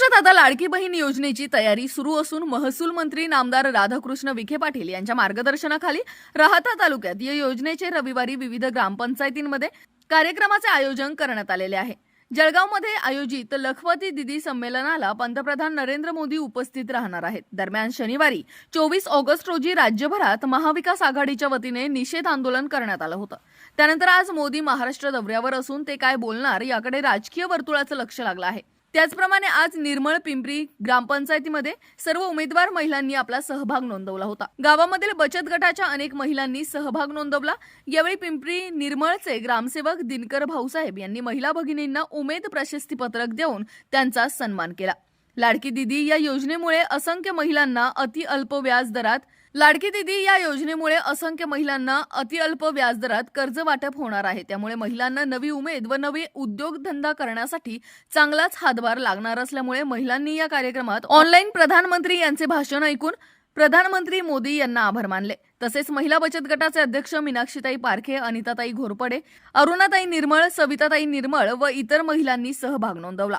महाराष्ट्रात आता लाडकी बहीण योजनेची तयारी सुरू असून महसूल मंत्री नामदार राधाकृष्ण विखे पाटील यांच्या मार्गदर्शनाखाली राहता तालुक्यात या योजनेचे रविवारी विविध ग्रामपंचायतींमध्ये कार्यक्रमाचे आयोजन करण्यात आलेले आहे. जळगावमध्ये आयोजित लखपती दिदी संमेलनाला पंतप्रधान नरेंद्र मोदी उपस्थित राहणार आहेत. दरम्यान शनिवारी चोवीस ऑगस्ट रोजी राज्यभरात महाविकास आघाडीच्या वतीने निषेध आंदोलन करण्यात आलं होतं. त्यानंतर आज मोदी महाराष्ट्र दौऱ्यावर असून ते काय बोलणार याकडे राजकीय वर्तुळाचं लक्ष लागलं आहे. त्याचप्रमाणे आज निर्मळ पिंपरी ग्रामपंचायतीमध्ये सर्व उमेदवार महिलांनी आपला सहभाग नोंदवला होता. गावामधील बचत गटाच्या अनेक महिलांनी सहभाग नोंदवला. यावेळी पिंपरी निर्मळचे ग्रामसेवक दिनकर भाऊसाहेब यांनी महिला भगिनींना उमेद प्रशस्तीपत्रक देऊन त्यांचा सन्मान केला. लाडकी दिदी या योजनेमुळे असंख्य महिलांना अति अल्प व्याज दरात लाडकी दिदी या योजनेमुळे असंख्य महिलांना अतिअल्प व्याजदरात कर्ज वाटप होणार आहे. त्यामुळे महिलांना नवी उमेद व नवे उद्योगधंदा करण्यासाठी चांगलाच हातभार लागणार असल्यामुळे महिलांनी या कार्यक्रमात ऑनलाईन प्रधानमंत्री यांचे भाषण ऐकून प्रधानमंत्री मोदी यांना आभार मानले. तसेच महिला बचत गटाचे अध्यक्ष मीनाक्षीताई पारखे अनिताताई घोरपडे अरुणाताई निर्मळ सविताताई निर्मळ व इतर महिलांनी सहभाग नोंदवला.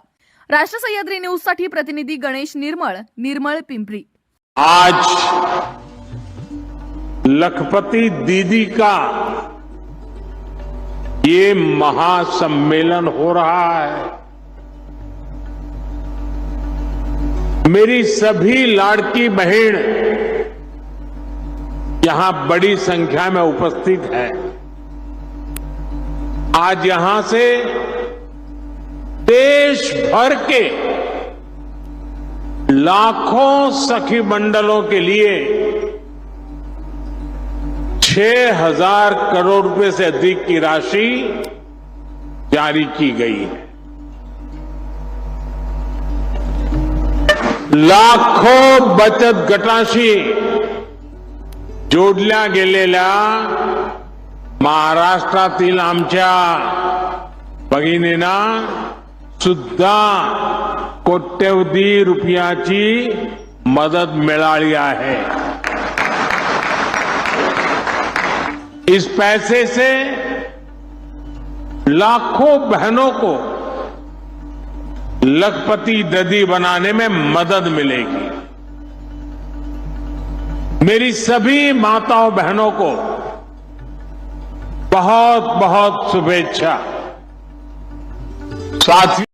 राष्ट्र सह्याद्री न्यूजसाठी प्रतिनिधी गणेश निर्मळ निर्मळ पिंपरी. आज लखपति दीदी का ये महासम्मेलन हो रहा है? मेरी सभी लाड़की बहन यहाँ बड़ी संख्या में उपस्थित है। आज यहाँ से देश भर के लाखों सखी मंडलों के लिए छह हज़ार करोड़ रुपए से अधिक की राशि जारी की गई है। लाखो बचत गटाशी जोडल्या गेलेल्या महाराष्ट्रातील आमच्या भगिनींना सुद्धा कोट्यवधी रुपयाची मदत मिळाली आहे. इस पैसे से लाखों बहनों को लखपति ददी बनाने में मदद मिलेगी। मेरी सभी माताओं बहनों को बहुत बहुत शुभेच्छा साथियों